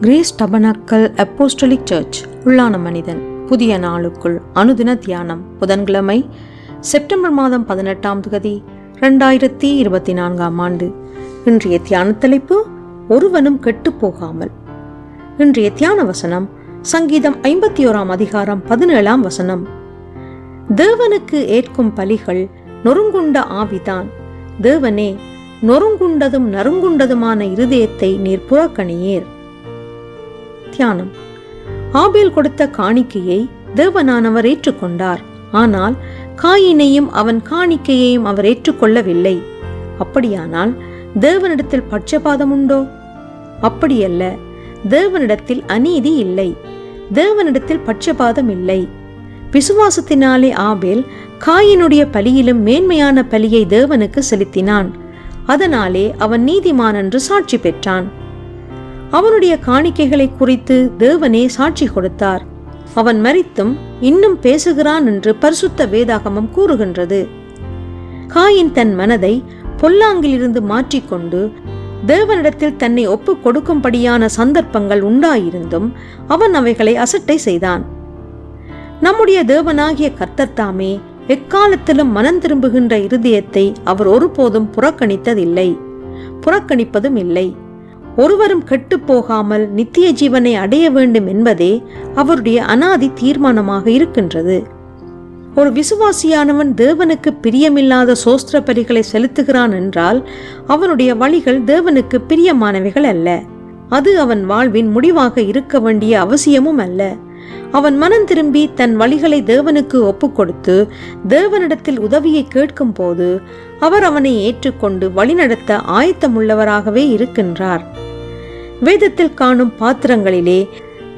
Grace tabernacle apostolic search உள்ளான மனிதன். புதிய நாளுக்குள் அனுதின தியானம் புதன்கிழமை செப்டம்பர் மாதம் பதினெட்டாம் தேதி ரெண்டாயிரத்தி இருபத்தி நான்காம் ஆண்டு. இன்றைய தியான தலைப்பு ஒருவனும் கெட்டுப் போகாமல். இன்றைய தியான வசனம் சங்கீதம் ஐம்பத்தி ஓராம் அதிகாரம் பதினேழாம் வசனம். தேவனுக்கு ஏற்கும் பலிகள் நொறுங்குண்ட ஆவிதான். தேவனே நொறுங்குண்டதும் நறுங்குண்டதுமான இருதயத்தை நீர் புறக்கணியேர். தியானம். ஆபேல் கொடுத்த காணிக்கையை தேவனானவர் ஏற்றுக்கொண்டார். ஆனால் காயினையும் அவன் காணிக்கையையும் அவர் ஏற்றுக்கொள்ளவில்லை. அப்படியானால் தேவனிடத்தில் பட்சபாதம் உண்டோ? அப்படியல்ல. தேவனிடத்தில் அநீதி இல்லை. தேவனிடத்தில் பட்சபாதம் இல்லை. விசுவாசத்தினாலே ஆபேல் காயினுடைய பலியிலும் மேன்மையான பலியை தேவனுக்கு செலுத்தினான். அதனாலே அவன் நீதிமான் என்று சாட்சி பெற்றான். அவனுடைய காணிக்கைகளை குறித்து தேவனே சாட்சி கொடுத்தார். அவன் மரித்தும் இன்னும் பேசுகிறான் என்று பரிசுத்த வேதாகமம் கூறுகின்றது. காயின் தன் மனதை பொல்லாங்கிலிருந்து மாற்றிக்கொண்டு தேவனிடத்தில் தன்னை ஒப்புக் கொடுக்கும்படியான சந்தர்ப்பங்கள் உண்டாயிருந்தும் அவன் அவைகளை அசட்டை செய்தான். நம்முடைய தேவனாகிய கர்த்தர் தாமே எக்காலத்திலும் மனம் திரும்புகின்ற இருதயத்தை அவர் ஒருபோதும் புறக்கணித்ததில்லை. புறக்கணிப்பதும் இல்லை. ஒருவரும் கெட்டுப் போகாமல் நித்திய ஜீவனை அடைய வேண்டும் என்பதே அவருடைய அனாதி தீர்மானமாக இருக்கின்றது. ஒரு விசுவாசியானவன் தேவனுக்கு பிரியமில்லாத சோஸ்திர பலிகளை செலுத்துகிறான் என்றால் அவனுடைய வழிகள் தேவனுக்கு பிரியமானவைகள் அல்ல. அது அவன் வாழ்வின் முடிவாக இருக்க வேண்டிய அவசியமும் அல்ல. அவன் மனம் திரும்பி தன் வழிகளை தேவனுக்கு ஒப்புக்கொடுத்து தேவனிடத்தில் உதவியை கேட்கும் போது அவர் அவனை ஏற்றுக்கொண்டு வழிநடத்த ஆயத்தமுள்ளவராகவே இருக்கின்றார். வேதத்தில் காணும் பாத்திரங்களிலே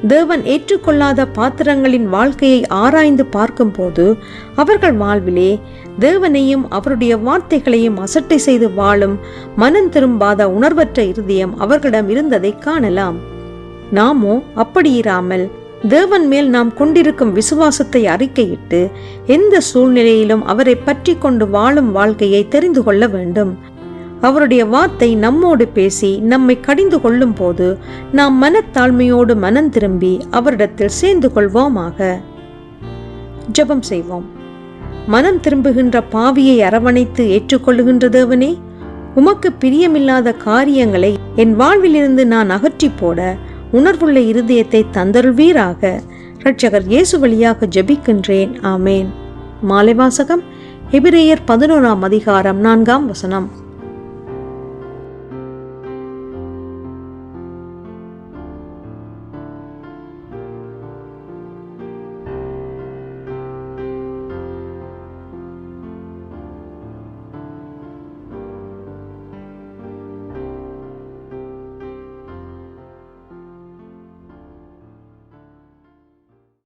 தேவன் ஏற்றுக்கொள்ளாத பாத்திரங்களின் வாழ்க்கையை ஆராய்ந்து பார்க்கும்போது அவர்கள் வாழ்விலே தேவனையும் அவருடைய வார்த்தைகளையும் அசட்டை செய்து வாழும் மனம் திரும்பாத உணர்வற்ற இருதயம் அவர்களிடம் இருந்ததை காணலாம். நாமோ அப்படியிராமல் தேவன் மேல் நாம் கொண்டிருக்கும் விசுவாசத்தை அறிக்கையிட்டு எந்த சூழ்நிலையிலும் அவரை பற்றி கொண்டு வாழும் வாழ்க்கையை தெரிந்து கொள்ள வேண்டும். அவருடைய வார்த்தை நம்மோடு பேசி நம்மை கடிந்து கொள்ளும் போது நாம் மனத்தாழ்மையோடு மனம் திரும்பி அவரிடத்தில் சேர்ந்து கொள்வோமாக. ஜெபம் செய்வோம். மனம் திரும்புகின்ற பாவியை அரவணைத்து ஏற்றுக்கொள்ளுகின்ற தேவனே உமக்கு பிரியமில்லாத காரியங்களை என் வாழ்விலிருந்து நான் அகற்றி போட உணர்வுள்ள இருதயத்தை தந்தருள்வீராக. இரட்சகர் இயேசு வழியாக ஜபிக்கின்றேன். ஆமேன். மாலைவாசகம் எபிரேயர் பதினோராம் அதிகாரம் நான்காம் வசனம்.